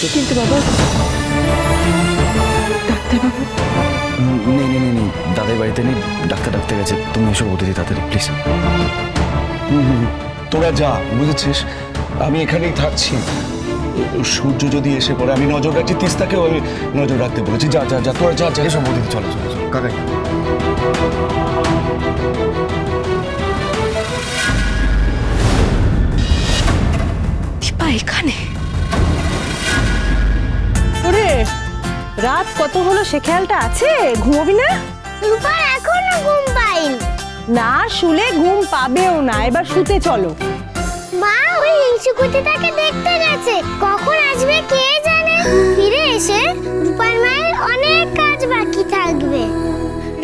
আছে। কিন্তু বাবা ডাক্তারবাবু। নেই নেই নেই নেই দাদাই বাড়িতে নেই ডাক্তার ডাক্তার গেছে তুমি এসব অতিথি তাড়াতাড়ি প্লিজ তোরা যা বুঝেছিস? আমি এখানেই থাকছি। সূর্য যদি এসে পড়ে আমি নজর রাখছি তিস্তাকেও আমি নজর রাখতে বলেছি। যা যা যা তোরা যা যা এসব অতিথি চলো চলো চলো কাকাই। এখানে। ওরে রাত কত হলো সে খেয়ালটা আছে? ঘুমোবি না? রূপার এখনও ঘুম পাইনি। না শুলে ঘুম পাবেও না। এবার শুতে চলো। মা ওই হিংসুকুটিটাকে দেখতে গেছে। কখন আসবে কে জানে? ফিরে এসে রূপার মায়ের অনেক কাজ বাকি থাকবে।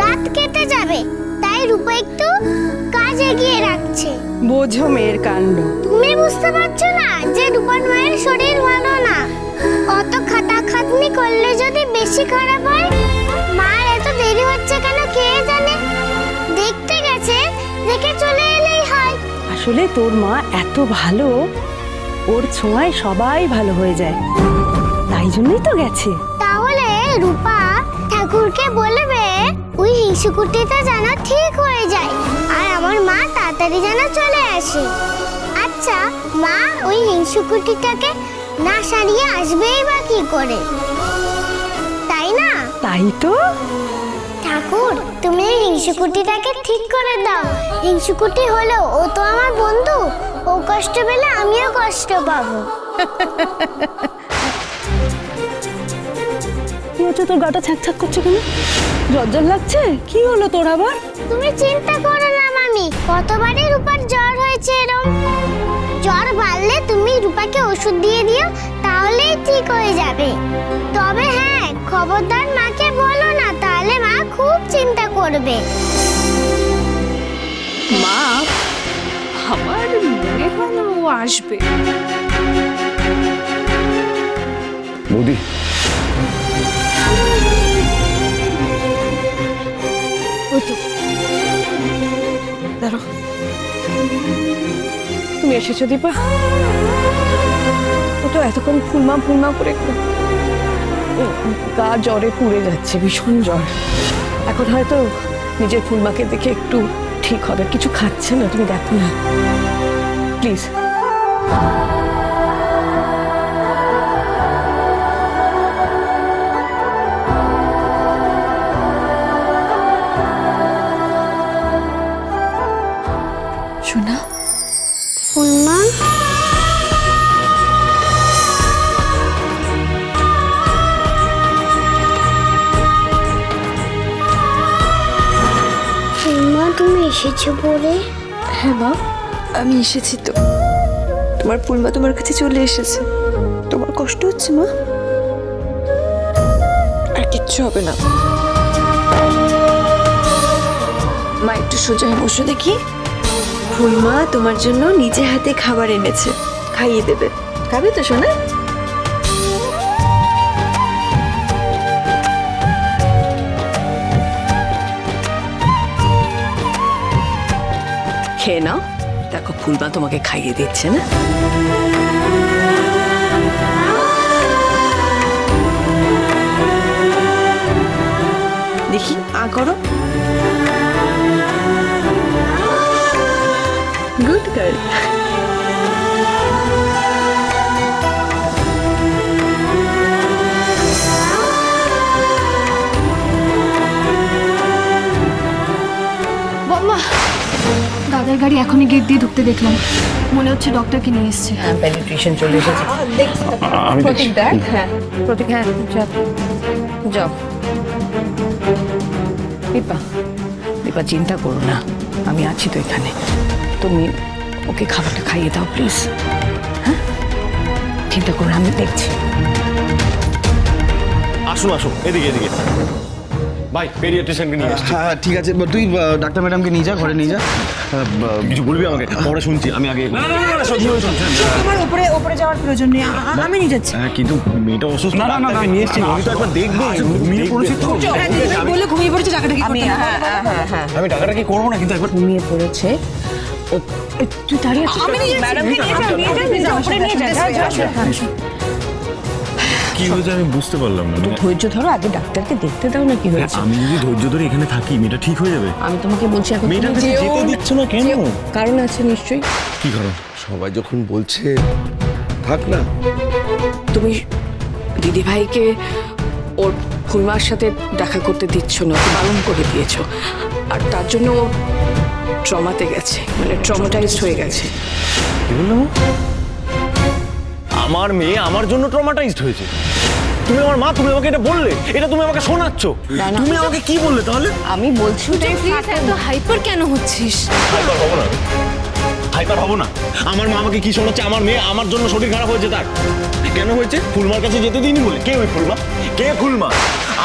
রাত কেটে যাবে তাই রূপা একটু কাজ এগিয়ে রাখছে। বোঝো মেয়ের কাণ্ড। তুমি বুঝতে পারছ না যে রূপার মায়ের শরীর ভালো না। অত খাটাখাটনি করলে যদি বেশি খারাপ হয়? মার এত দেরি হচ্ছে কেন কে জানে? দেখতে গেছে দেখে চলে এলেই হয়। আসলে তোর মা এত ভালো ওর ছোঁয়ায় সবাই ভালো হয়ে যায়। তাই জন্যই তো গেছে। তাহলে রূপা ঠাকুরকে বলবে ওই হিংসুকুটিটা যেন ঠিক হয়ে যায় আর আমার মা তাড়াতাড়ি যেন চলে আসে। আচ্ছা মা ওই হিংসুকুটিটাকে না সারিয়ে আসবেই বা কি করে? তাই না? তাই তো। ঠাকুর তুমি ঠিক করে দাও। হলো ও তো আমার বন্ধু। ও কষ্ট পেলে আমিও কষ্ট পাবো। কি হচ্ছে তোর গাটা ছ্যাক করছে কেন? জ্বর জ্বর লাগছে? কি হলো তোর আবার? তুমি চিন্তা করো না মামি। কতবারই রূপার জ্বর হয়েছে এরম। জ্বর বাড়লে তুমি রূপাকে ওষুধ দিয়ে দিও তাহলেই ঠিক হয়ে যাবে। তবে হ্যাঁ খবরদার মাকে বলো না তাহলে মা খুব চিন্তা করবে। মা আমার মনে হয় না ও আসবে। বৌদি দাঁড়ো তুমি এসেছ, দীপা। ও তো এতক্ষণ ফুলমা ফুলমা করে গা জ্বরে পুড়ে যাচ্ছে, ভীষণ জ্বর। এখন হয়তো নিজের ফুলমাকে দেখে একটু ঠিক হবে। কিছু খাচ্ছে না, তুমি দেখো না। প্লিজ। এসেছ পরে হ্যাঁ মা। আমি এসেছি তো। তোমার ফুলমা তোমার কাছে চলে এসেছে। তোমার কষ্ট হচ্ছে, মা। আর কিচ্ছু হবে না। মা, একটু সোজা হয়ে বসো দেখি। ফুলমা তোমার জন্য নিজে হাতে খাবার এনেছে। খাইয়ে দেবে। খাবে তো শোনা খেয়ে নাও। দেখো ফুলমা তোমাকে খাইয়ে দিচ্ছে না? দেখি আ করো। Good girl. গাড়ি এখনই গেট দিয়ে ঢুকতে দেখলাম। মনে হচ্ছে ডক্টরকে নিয়ে এসছে। পেনিট্রেশন চলে এসেছে। আমি দেখছি। প্রতীক দেখ হ্যাঁ প্রতীক হ্যাঁ যাও। যাও। দীপা দীপা চিন্তা করো না। আমি আছি তো এখানে। তুমি ওকে খাবারটা খাইয়ে দাও প্লিজ হ্যাঁ? চিন্তা করো না, আমি দেখছি। আসুন আসুন। এদিকে এদিকে। ভাই পেরিয়াট্রিশিয়ানকে নিয়ে এসছি হ্যাঁ ঠিক আছে তুই ডাক্তার ম্যাডামকে নিয়ে যা ঘরে নিয়ে যা। আহ, কিছু বলবি আমাকে? পরে শুনছি আমি আগে আমার উপরে উপরে যাওয়ার প্রয়োজন নেই আমি নিয়ে যাচ্ছি। হ্যাঁ কিন্তু মেয়েটা অসুস্থ না না না আমি নিয়ে এসছি আমি তো একবার দেখব। ঘুমিয়ে পড়েছি তো। বলে ঘুমিয়ে পড়েছে টাকাটা কি আমি হ্যাঁ হ্যাঁ হ্যাঁ আমি টাকাটা কি করব না কিন্তু একবার ঘুমিয়ে পড়েছে। ও তুই দাঁড়িয়ে আছিস আমি নিয়ে যাচ্ছি ম্যাডামকে নিয়ে যাও নিয়ে যাও নিয়ে যাও। কি হয়েছে আমি বুঝতে পারলাম না। ধৈর্য ধরো আগে ডাক্তারকে দেখতে দাও না কি হয়েছে। আমি যদি ধৈর্য ধরে এখানে থাকি মেয়েটা ঠিক হয়ে যাবে। আমি তোমাকে বলছি এখন তুমি যেতে দিচ্ছ না কেন? কারণ আছে নিশ্চয়ই। কি করো সবাই যখন বলছে থাক না। তুমি দিদিভাইকে ওর ফুলমার সাথে দেখা করতে দিচ্ছ না বারণ করে দিয়েছ। আর তার জন্য ও ট্রমাতে গেছে মানে ট্রমাটাইজড হয়ে গেছে। কি বললাম আমার মেয়ে আমার জন্য ট্রমাটাইজড হয়েছে। তুমি আমার মা তুমি আমাকে এটা বললে এটা তুমি আমাকে শোনাচ্ছ। তুমি আমাকে কি বললে তাহলে? আমি বলছি ওটাই প্লিজ এত হাইপার কেন হচ্ছিস? হাইপার হব না। হাইপার হব না। আমার মা আমাকে কি শোনাচ্ছে? আমার মেয়ে আমার জন্য শরীর খারাপ হয়েছে তার। কেন হয়েছে? ফুলমার কাছে যেতে দিইনি বলে। কে ওই ফুলমা? কে ফুলমা?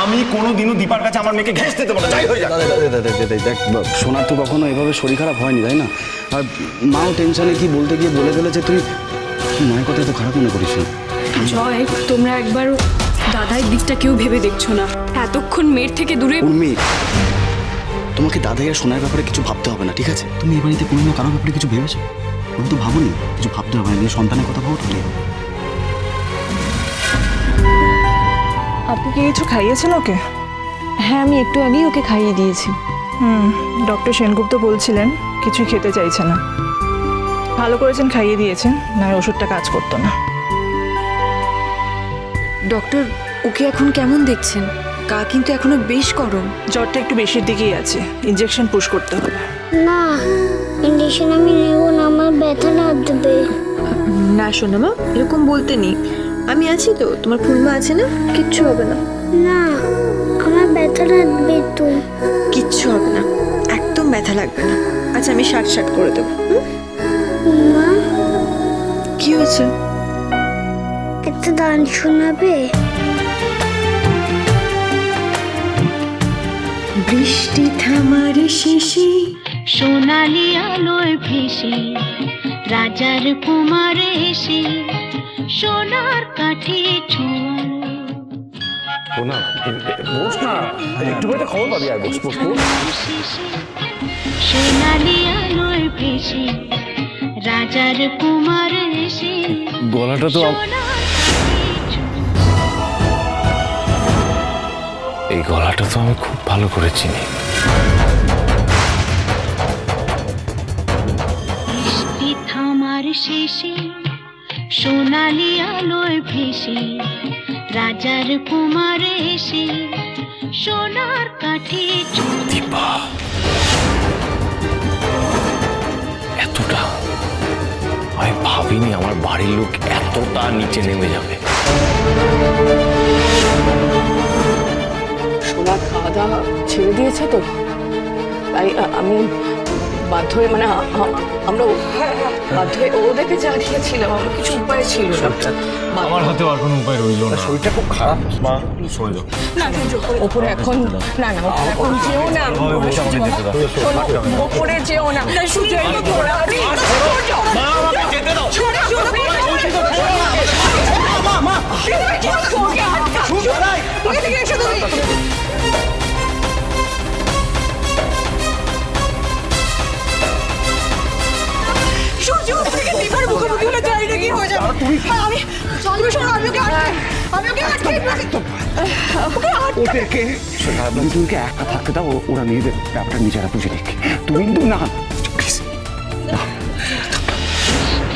আমি কোনো দিনও দীপার কাছে আমার মেয়েকে ঘেঁষতে দেবো না। যাই হয়ে যাক। দেখ সোনার তো কখনো এভাবে শরীর খারাপ হয়নি তাই না? আর মাও টেনশনে কি বলতে গিয়ে বলে ফেলেছে তুই মায়ের কথা তো খারাপ মনে করিস না। জয় তোমরা একবার দাদার দিকটা কেউ ভেবে দেখছ না। এতক্ষণ মেয়ের থেকে দূরে উর্মি তোমাকে দাদাই আর সোনার ব্যাপারে কিছু ভাবতে হবে না ঠিক আছে? তুমি এ বাড়িতে কোনো কারোর ব্যাপারে কিছু ভেবেছো? আমি তো ভাবুনি কিছু ভাবতে হবে না সন্তানের কথা ভাবো ঠিক আপনি কি কিছু খাইয়েছেন ওকে? হ্যাঁ আমি একটু আগেই ওকে খাইয়ে দিয়েছি। হুম ডক্টর সেনগুপ্ত বলছিলেন কিছুই খেতে চাইছে না। ভালো করেছেন খাইয়ে দিয়েছেন না ওষুধটা কাজ করতো না। ডক্টর ওকে এখন কেমন দেখছেন? গা কিন্তু এখনও বেশ গরম। জ্বরটা একটু বেশির দিকেই আছে ইঞ্জেকশন পুশ করতে হবে। না ইঞ্জেকশন আমি নেব না আমার ব্যথা না দেবে না শোনো মা এরকম বলতে নেই। আমি আছি তো তোমার ফুলমা আছে না? কিচ্ছু হবে না। না আমার ব্যথা লাগবে তো কিচ্ছু হবে না একদম ব্যথা লাগবে না। আচ্ছা আমি শার্ট শার্ট করে দেবো হুম? মা? কি হয়েছে? একটা গান শোনাবে? বৃষ্টি থামার শেষে সোনালি আলোয় ভেসে রাজার কুমার এসে সোনার কাঠে ছোঁয়ালো সোনালি আলোয় ভেসে রাজার কুমার এসে গলাটা তো। এই গলাটা তো আমি খুব ভালো করে চিনি বৃষ্টি থামার শেষে সোনালি আলোয় ভেসে রাজার কুমার এসে সোনার কাঠে। দীপা এতটা আমি ভাবিনি আমার বাড়ির লোক এতটা নিচে নেমে যাবে সোনা খাওয়া দাওয়া ছেড়ে দিয়েছে তো তাই আমি বাধ্য হয়ে মানে আমরা ও- বাধ্য হয়ে ওদেরকে জানিয়েছিলাম আমার কিছু উপায় ছিল না আমার হাতে আর কোনো উপায় রইল না শরীরটা খুব খারাপ মা সরে যাও ওপরে এখন না না ওপরে এখন যেও না ওপরে যেও না শুধু একটু ঘোরা আরে, মা যেতে দাও ওদেরকে তুমিকে একা থাকতে দাও ওরা নিজেদের ব্যাপারটা নিজেরা বুঝে নিক তুমি না।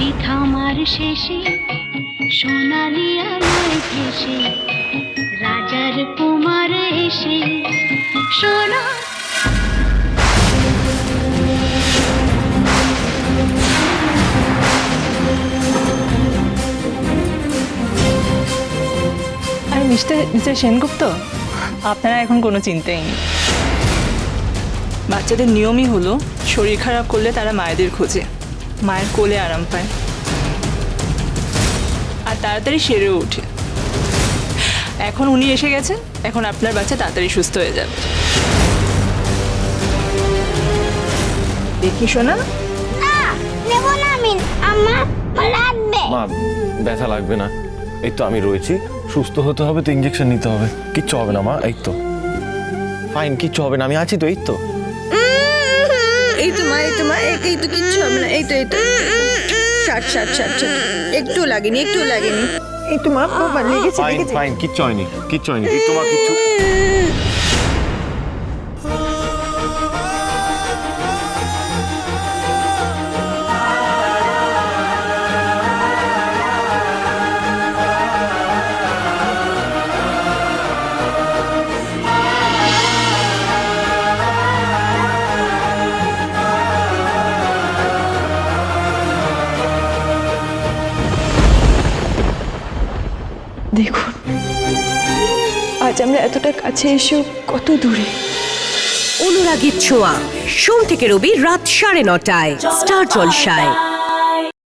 প্লিজ থামার শেষে সোনালি আলোয় ভেসে রাজার কুমার এসে সোনা আর মিস্টার মিস্টার সেনগুপ্ত আপনারা এখন কোনো চিন্তাই নেই। বাচ্চাদের নিয়মই হলো শরীর খারাপ করলে তারা মায়েদের খোঁজে। মায়ের কোলে আরাম পায়। আর তাড়াতাড়ি সেরেও ওঠে। এখন উনি এসে গেছেন, এখন আপনার বাচ্চা তাড়াতাড়ি সুস্থ হয়ে যাবে। দেখি না মা, ব্যথা লাগবে না। এই তো আমি রয়েছি, সুস্থ হতে হবে তো ইঞ্জেকশন নিতে হবে। কিচ্ছু হবে না মা, এই তো। ফাইন কিচ্ছু হবে না, আমি আছি তো, এই তো। এই তো মা এই তো মা এই এই তো কিচ্ছু হবে না এই তো এই তো। ষাট ষাট ষাট ষাট একটু লাগেনি একটু লাগেনি। এই তো মা বাবা লেগেছে লেগেছে। ফাইন কিচ্ছু হয়নি কিচ্ছু হয়নি। এই তোমার কিচ্ছু আমরা এতটা কাছে এসেও কত দূরে? অনুরাগীর ছোঁয়া। সোম থেকে রবি রাত সাড়ে নটায়। স্টার জলসায়।